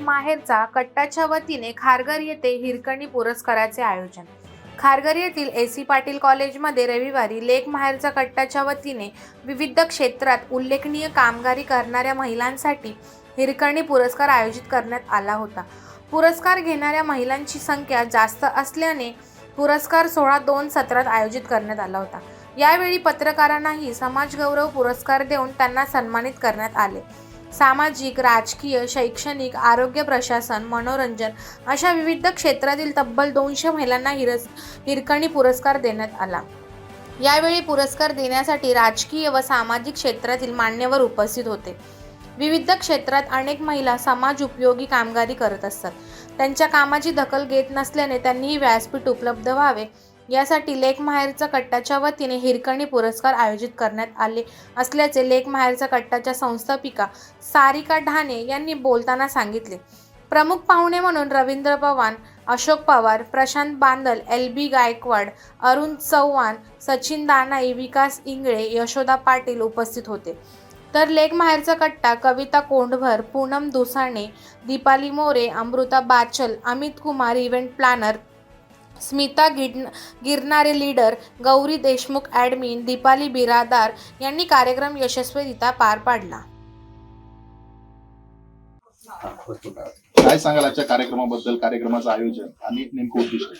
माहेरचा कट्टाच्या वतीने खारघर येथे हिरकणी पुरस्काराचे आयोजन. खारघर येथील ए सी पाटील कॉलेजमध्ये रविवारी लेक माहेरचा कट्टाच्या वतीने विविध क्षेत्रात उल्लेखनीय कामगारी करणाऱ्या महिलांसाठी हिरकणी पुरस्कार आयोजित करण्यात आला होता. पुरस्कार घेणाऱ्या महिलांची संख्या जास्त असल्याने पुरस्कार सोहळा दोन सत्रात आयोजित करण्यात आला होता. यावेळी पत्रकारांनाही समाजगौरव पुरस्कार देऊन त्यांना सन्मानित करण्यात आले. सामाजिक राजकीय शैक्षणिक आरोग्य प्रशासन मनोरंजन अशा विविध क्षेत्रातील तब्बल दोनशे महिलांना हिरस हिरकणी पुरस्कार देण्यात आला. यावेळी पुरस्कार देण्यासाठी राजकीय व सामाजिक क्षेत्रातील मान्यवर उपस्थित होते. विविध क्षेत्रात अनेक महिला समाज उपयोगी कामगारी करत असतात. त्यांच्या कामाची दखल घेत नसल्याने त्यांनीही व्यासपीठ उपलब्ध व्हावे यासाठी लेक माहेरचा कट्टाच्या वतीने हिरकणी पुरस्कार आयोजित करण्यात आले असल्याचे लेक माहेरचा कट्टाच्या संस्थापिका सारिका ढाणे यांनी बोलताना सांगितले. प्रमुख पाहुणे म्हणून रवींद्र पवार अशोक पवार प्रशांत बांदल एल बी गायकवाड अरुण चव्हाण सचिन दानाई विकास इंगळे यशोदा पाटील उपस्थित होते. तर लेख माहेरचा कट्टा कविता कोंडभर पूनम दुसाणे दीपाली मोरे अमृता बाचल अमित कुमार इव्हेंट प्लॅनर स्मिता गिड गिरणारे लीडर गौरी देशमुख ॲडमिन दीपाली बिरादार यांनी कार्यक्रम यशस्वीरित्या पार पाडला. काय सांगाल आजच्या कार्यक्रमाबद्दल? कार्यक्रमाचं आयोजन आणि नेमकं उद्दिष्ट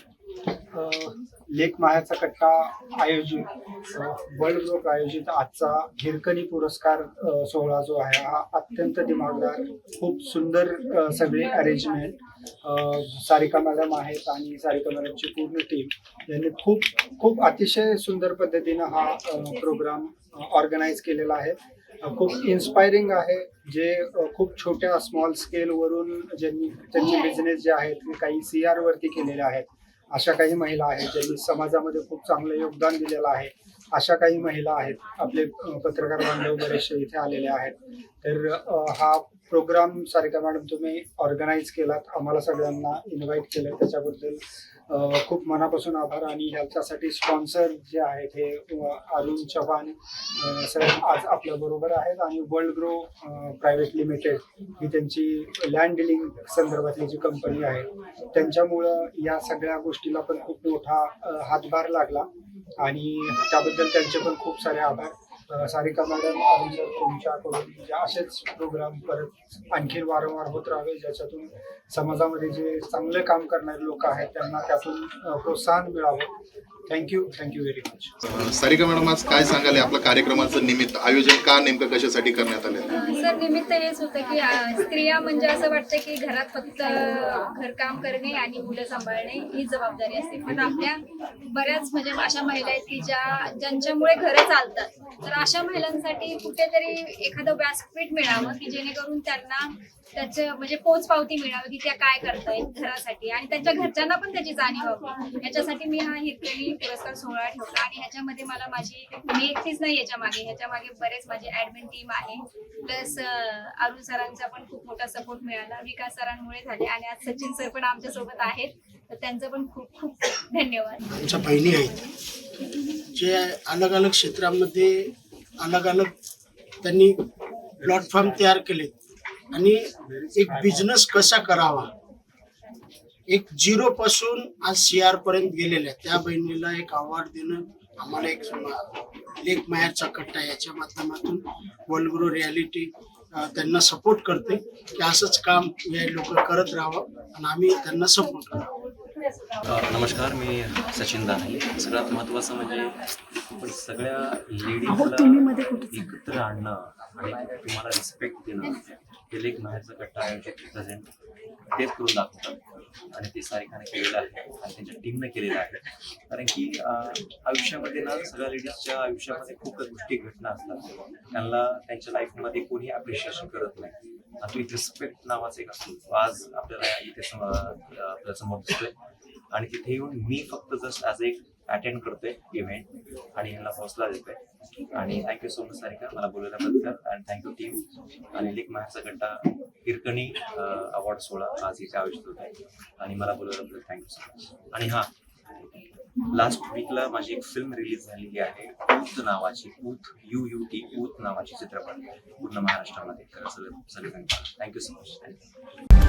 लेख माह्याचा कट्टा आयोजित वर्ल्ड ग्रुप आयोजित आजचा हिरकणी पुरस्कार सोहळा जो आहे हा अत्यंत दिमागदार खूप सुंदर सगळे अरेंजमेंट सारिका मॅडम आहेत आणि सारिका मॅडमची पूर्ण टीम यांनी खूप खूप अतिशय सुंदर पद्धतीनं हा प्रोग्राम ऑर्गनाईज केलेला आहे. खूप इन्स्पायरिंग आहे. जे खूप छोट्या स्मॉल स्केलवरून ज्यांनी त्यांचे बिझनेस जे आहेत ते काही सी आर वरती केलेले आहेत. अशा काही महिला आहेत ज्यांनी समाजामध्ये खूप चांगलं योगदान दिलेलं आहे. अशा काही महिला आहेत. आपले पत्रकार बांधव बरेचसे इथे आलेले आहेत. तर हा प्रोग्राम सारिका मॅडम तुम्ही ऑर्गनाईज केलात आम्हाला सगळ्यांना इन्व्हाइट केलं त्याच्याबद्दल. खूप मनापासून आभार आणि ह्याच्यासाठी स्पॉन्सर जे आहेत हे अरुण चव्हाण सर आज आपल्या बरोबर आहेत आणि वर्ल्ड ग्रो प्रायव्हेट लिमिटेड ही त्यांची लँड डिलिंग संदर्भातली जी कंपनी आहे त्यांच्यामुळं या सगळ्या गोष्टीला पण खूप मोठा हातभार लागला. आणि त्याबद्दल त्यांचे पण खूप सारे आभार. सारिका मॅडम अरुण सर तुमच्याकडून म्हणजे असेच प्रोग्राम परत आणखी वारंवार होत राहावे ज्याच्यातून समाजामध्ये जे चांगले काम करणारे लोक आहेत त्यांना त्यातून प्रोत्साहन मिळावं. Thank you thank you very much Sarika madam आज काय सांगाल आपल्या कार्यक्रमाचं निमित्त? आयोजन का नेमकं कशासाठी करण्यात आले सर निमित्त हेच होतं की स्त्रिया म्हणजे असं वाटतं की घरात फक्त घरकाम करणे आणि मुलं सांभाळणे ही जबाबदारी असते. पण आपल्या बऱ्याच म्हणजे अशा महिला आहेत की ज्या ज्यांच्यामुळे घरं चालतात. तर अशा महिलांसाठी कुठेतरी एखादं व्यासपीठ मिळावं की जेणेकरून त्यांना त्याचं म्हणजे पोच पावती मिळावी की त्या काय करतायत घरासाठी. आणि त्यांच्या घरच्यांना पण त्याची जाणीव व्हावी. याच्यासाठी मी हा हिरकणी पुरस्कार सोहळा ठेवला आणि ह्याच्यामध्ये मला माझी मी एकटीच नाही याच्या मागे ह्याच्या मागे बरेच माझी ऍडमिन टीम आहे. प्लस अरुण सरांचा पण खूप मोठा सपोर्ट मिळाला. विकास सरांमुळे झाले आणि आज सचिन सर पण आमच्यासोबत आहेत. तर त्यांचं पण खूप खूप धन्यवाद. आमच्या बहिणी आहेत. जे अलग अलग क्षेत्रामध्ये अलग अलग त्यांनी प्लॅटफॉर्म तयार केले आणि एक बिझनेस कसा करावा? एक झिरो पासून आज सी आर पर्यंत गेलेल्या त्या बहिणीला एक अवॉर्ड देणं आम्हाला एक लेख माहेरचा कट्टा याच्या माध्यमातून वर्ल्ड ग्रो रियालिटी त्यांना सपोर्ट करते. की असंच काम हे लोक करत राहावं आणि आम्ही त्यांना सपोर्ट करावं नमस्कार मी सचिन दानगे सगळ्यात महत्त्वाचं म्हणजे आपण सगळ्या लेडीजला एकत्र आणणं आणि तुम्हाला रिस्पेक्ट देणं. हे लेख बाहेरचा कट्टा आयोजित प्रेझेंट तेच करून दाखवतात. आणि ते सारिकाने केलेलं आहे आणि त्यांच्या टीमने केलेलं आहे. कारण की आयुष्यामध्ये ना सगळ्या लेडीजच्या आयुष्यामध्ये खूप गोष्टी घटना असतात. त्यांना त्यांच्या लाईफमध्ये कोणी अप्रिशिएशन करत नाही. आणि तो रिस्पेक्ट नावाचा एक असतो. आज आपल्याला इथे आपल्यासमोर दिसतोय. आणि तिथे येऊन मी फक्त जस्ट ॲज एक अटेंड करतोय इव्हेंट आणि ह्याला हौसला देतोय. आणि थँक्यू सो मच सारिका. मला बोलवल्याबद्दल आणि थँक्यू टीम आणि लिक महाचा गड्डा हिरकणी अवॉर्ड सोहळा आज इथे आयोजित होत आहे. आणि मला बोलवल्याबद्दल थँक्यू सो मच आणि हां लास्ट वीकला माझी एक फिल्म रिलीज झालेली आहे. ऊत नावाची ऊत यू यू टी ऊत नावाची चित्रपट पूर्ण महाराष्ट्रामध्ये. खरंच सगळे थँक्यू सो मच थँक्यू